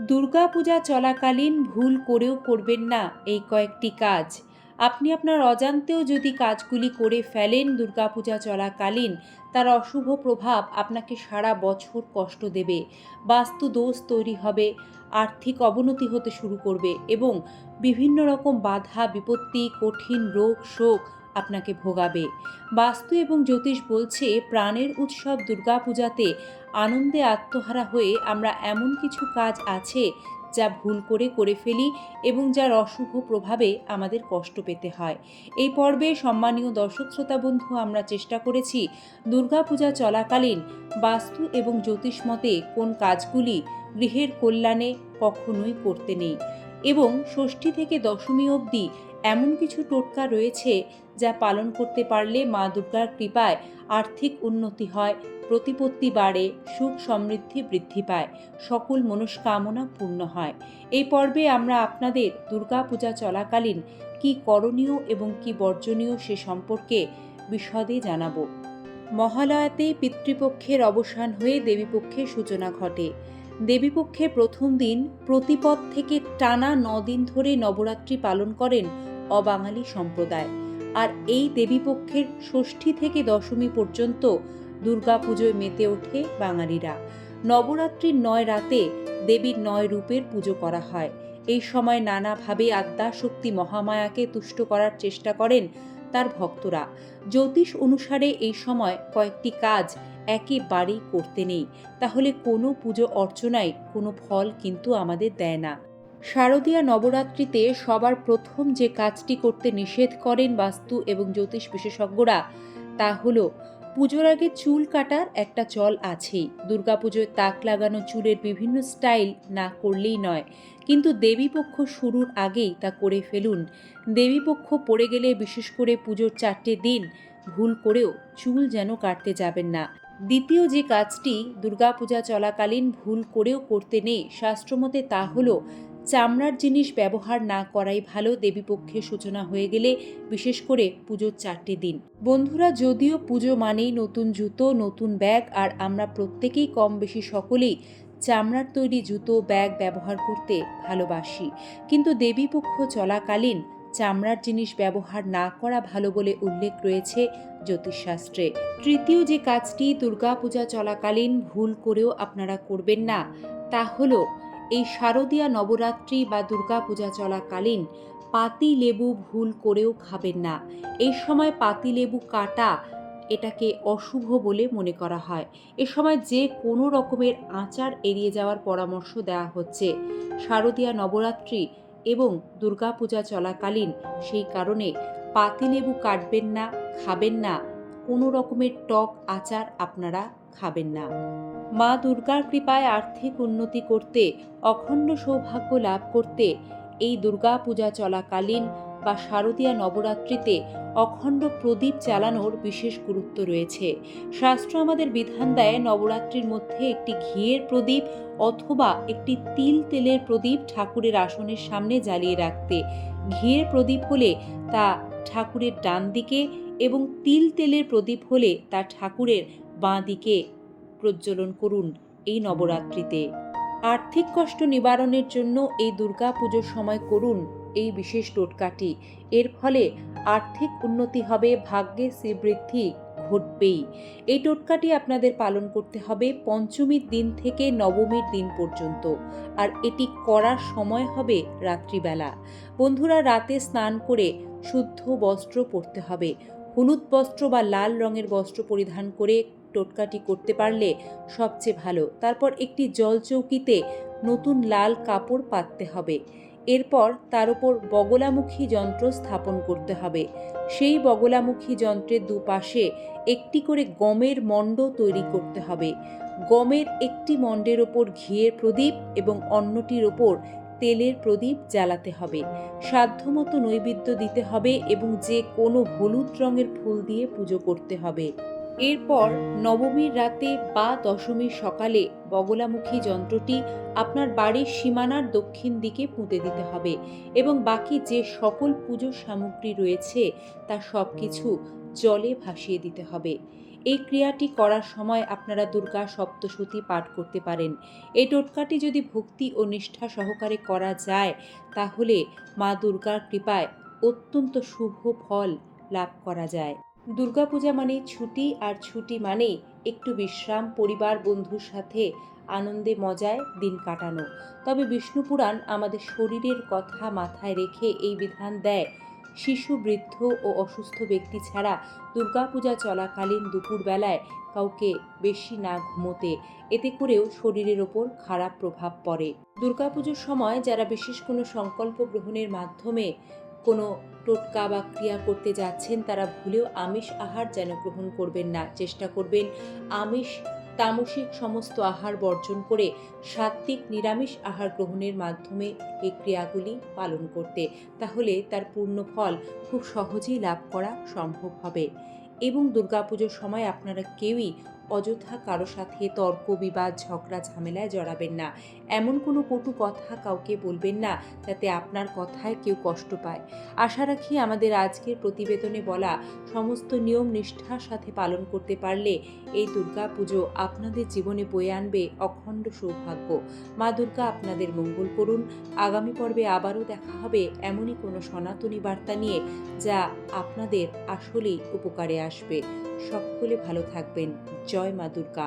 দুর্গাপূজা চলাকালীন ভুল করেও করবেন না এই কয়েকটি কাজ। আপনি আপনার অজান্তেও যদি কাজগুলি করে ফেলেন দুর্গাপূজা চলাকালীন, তার অশুভ প্রভাব আপনাকে সারা বছর কষ্ট দেবে, বাস্তু দোষ তৈরি হবে, আর্থিক অবনতি হতে শুরু করবে এবং বিভিন্ন রকম বাধা, বিপত্তি, কঠিন রোগ, শোক আপনাকে ভোগাবে। বাস্তু এবং জ্যোতিষ বলছে, প্রাণের উৎসব দুর্গাপূজাতে আনন্দে আত্মহারা হয়ে আমরা এমন কিছু কাজ আছে যা ভুল করে করে ফেলি এবং যার অশুভ প্রভাবে আমাদের কষ্ট পেতে হয়। এই পর্বে সম্মানীয় দর্শক, শ্রোতা বন্ধু, আমরা চেষ্টা করেছি দুর্গাপূজা চলাকালীন বাস্তু এবং জ্যোতিষ মতে কোন কাজগুলি গৃহের কল্যাণে কখনোই করতে নেই। এবং ষষ্ঠী থেকে দশমী অবধি এমন কিছু টোটকা রয়েছে যা পালন করতে পারলে মা দুর্গার কৃপায় আর্থিক উন্নতি হয়, প্রতিপত্তি বাড়ে, সুখ সমৃদ্ধি বৃদ্ধি পায়, সকল মনস্কামনা পূর্ণ হয়। এই পর্বে আমরা আপনাদের দুর্গাপূজা চলাকালীন কি করণীয় এবং কি বর্জনীয় সে সম্পর্কে বিশদে জানাব। মহালয়াতে পিতৃপক্ষের অবসান হয়ে দেবীপক্ষের সূচনা ঘটে। দেবীপক্ষের প্রথম দিন প্রতিপদ থেকে টানা দিন ধরে নবরাত্রি পালন করেন অবাঙালি সম্প্রদায়। আর এই দেবীপক্ষের ষষ্ঠী থেকে দশমী পর্যন্ত দুর্গাপুজোয় মেতে ওঠে বাঙালিরা। নবরাত্রির নয় রাতে দেবীর নয় রূপের পুজো করা হয়। এই সময় নানাভাবে আদ্যা শক্তি মহামায়াকে তুষ্ট করার চেষ্টা করেন তার ভক্তরা। জ্যোতিষ অনুসারে এই সময় কয়েকটি কাজ একেবারেই করতে নেই। তাহলে কোনো পুজো অর্চনায় কোনো ফল কিন্তু আমাদের দেয় না। শারদীয়া নবরাত্রিতে সবার প্রথম যে কাজটি করতে নিষেধ করেন বাস্তু এবং জ্যোতিষ বিশেষজ্ঞরা তা হলো পুজোর আগে চুল কাটার একটা চল আছেই। দুর্গাপুজোয় তাক লাগানো চুলের বিভিন্ন স্টাইল না করলেই নয়, কিন্তু দেবীপক্ষ শুরুর আগেই তা করে ফেলুন। দেবীপক্ষ পড়ে গেলে বিশেষ করে পুজোর চারটে দিন ভুল করেও চুল যেন কাটতে যাবেন না। দ্বিতীয় যে কাজটি দুর্গাপূজা চলাকালীন ভুল করেও করতে নেই, শাস্ত্রমতে তা হলো চামড়ার জিনিস ব্যবহার না করাই ভালো দেবীপক্ষের সূচনা হয়ে গেলে, বিশেষ করে পুজোর চারটি দিন। বন্ধুরা, যদিও পুজো মানেই নতুন জুতো, নতুন ব্যাগ, আর আমরা প্রত্যেকেই কম বেশি সকলেই চামড়ার তৈরি জুতো, ব্যাগ ব্যবহার করতে ভালোবাসি। কিন্তু দেবীপক্ষ চলাকালীন চামড়ার জিনিস ব্যবহার না করা ভালো বলে উল্লেখ রয়েছে জ্যোতিষশাস্ত্রে। তৃতীয় যে কাজটি দুর্গাপূজা চলাকালীন ভুল করেও আপনারা করবেন না, তা হলো এই শারদীয়া নবরাত্রি বা দুর্গাপূজা চলাকালীন পাতি লেবু ভুল করেও খাবেন না। এই সময় পাতি লেবু কাটা এটাকে অশুভ বলে মনে করা হয়। এ সময় যে কোনো রকমের আচার এড়িয়ে যাওয়ার পরামর্শ দেওয়া হচ্ছে। শারদীয়া নবরাত্রি এবং দুর্গাপূজা চলাকালীন সেই কারণে পাতিলেবু কাটবেন না, খাবেন না। কোনো রকমের টক আচার আপনারা খাবেন না। মা দুর্গার কৃপায় আর্থিক উন্নতি করতে, অখণ্ড সৌভাগ্য লাভ করতে, এই দুর্গা পূজা চলাকালীন বা শারদীয়া নবরাত্রিতে অখণ্ড প্রদীপ চালানোর বিশেষ গুরুত্ব রয়েছে। শাস্ত্র আমাদের বিধান দেয়, নবরাত্রির মধ্যে একটি ঘিয়ের প্রদীপ অথবা একটি তিল তেলের প্রদীপ ঠাকুরের আসনের সামনে জ্বালিয়ে রাখতে। ঘিয়ের প্রদীপ হলে তা ঠাকুরের ডান দিকে এবং তিল তেলের প্রদীপ হলে তা ঠাকুরের বাঁ দিকে প্রজ্বলন করুন এই নবরাত্রিতে। আর্থিক কষ্ট নিবারণের জন্য এই দুর্গা পুজোর সময় করুন এই বিশেষ টোটকাটি। এর ফলে আর্থিক উন্নতি হবে, ভাগ্যে শ্রীবৃদ্ধি ঘটবেই। এই টোটকাটি আপনাদের পালন করতে হবে পঞ্চমীর দিন থেকে নবমীর দিন পর্যন্ত। আর এটি করার সময় হবে রাত্রিবেলা। বন্ধুরা, রাতে স্নান করে শুদ্ধ বস্ত্র পরতে হবে। হলুদ বস্ত্র বা লাল রঙের বস্ত্র পরিধান করে টোটকাটি করতে পারলে সবচেয়ে ভালো। তারপর একটি জল চৌকিতে নতুন লাল কাপড় পাততে হবে। এরপর তার উপর বগলামুখী যন্ত্র স্থাপন করতে হবে। সেই বগলামুখী যন্ত্রের দুপাশে একটি করে গমের মণ্ড তৈরি করতে হবে। গমের একটি মণ্ডের ওপর ঘিয়ের প্রদীপ এবং অন্যটির ওপর তেলের প্রদীপ জ্বালাতে হবে। সাধ্যমতো নৈবেদ্য দিতে হবে এবং যে কোনো হলুদ রঙের ফুল দিয়ে পুজো করতে হবে। এরপর নবমীর রাতে বা দশমীর সকালে বগলামুখী যন্ত্রটি আপনার বাড়ির সীমানার দক্ষিণ দিকে পুঁতে দিতে হবে এবং বাকি যে সকল পুজোর সামগ্রী রয়েছে তা সব কিছু জলে ভাসিয়ে দিতে হবে। এই ক্রিয়াটি করার সময় আপনারা দুর্গা সপ্তশতী পাঠ করতে পারেন। এই টোটকাটি যদি ভক্তি ও নিষ্ঠা সহকারে করা যায়, তাহলে মা দুর্গার কৃপায় অত্যন্ত শুভ ফল লাভ করা যায়। দুর্গাপূজা মানে ছুটি আর ছুটি মানে একটু বিশ্রাম, পরিবার, বন্ধুর সাথে আনন্দে মজায় দিন কাটানো। তবে বিষ্ণু পুরাণ আমাদের শরীরের কথা মাথায় রেখে এই বিধান দেয়, শিশু, বৃদ্ধ ও অসুস্থ ব্যক্তি ছাড়া দুর্গাপূজা চলাকালীন দুপুরবেলায় কাউকে বেশি না ঘুমোতে, এতে করেও শরীরের ওপর খারাপ প্রভাব পড়ে। দুর্গাপুজোর সময় যারা বিশেষ কোনো সংকল্প গ্রহণের মাধ্যমে কোনো টোটকা বা ক্রিয়া করতে যাচ্ছেন, তারা ভুলেও আমিষ আহার যেন গ্রহণ করবেন না। চেষ্টা করবেন আমিষ, তামসিক সমস্ত আহার বর্জন করে সাত্ত্বিক নিরামিষ আহার গ্রহণের মাধ্যমে এই ক্রিয়াগুলি পালন করতে। তাহলে তার পূর্ণ ফল খুব সহজেই লাভ করা সম্ভব হবে। এবং দুর্গাপুজোর সময় আপনারা কেউই অযথা কারও সাথে তর্ক, বিবাদ, ঝগড়া, ঝামেলায় জড়াবেন না। এমন কোনো কটু কথা কাউকে বলবেন না, যাতে আপনার কথায় কেউ কষ্ট পায়। আশা রাখি আমাদের আজকের প্রতিবেদনে বলা সমস্ত নিয়ম নিষ্ঠার সাথে পালন করতে পারলে এই দুর্গা পুজো আপনাদের জীবনে বয়ে আনবে অখণ্ড সৌভাগ্য। মা দুর্গা আপনাদের মঙ্গল করুন। আগামী পর্বে আবারও দেখা হবে এমনই কোনো সনাতনী বার্তা নিয়ে, যা আপনাদের আসলেই উপকারে আসবে। সকলে ভালো থাকবেন। জয় মা দুর্গা।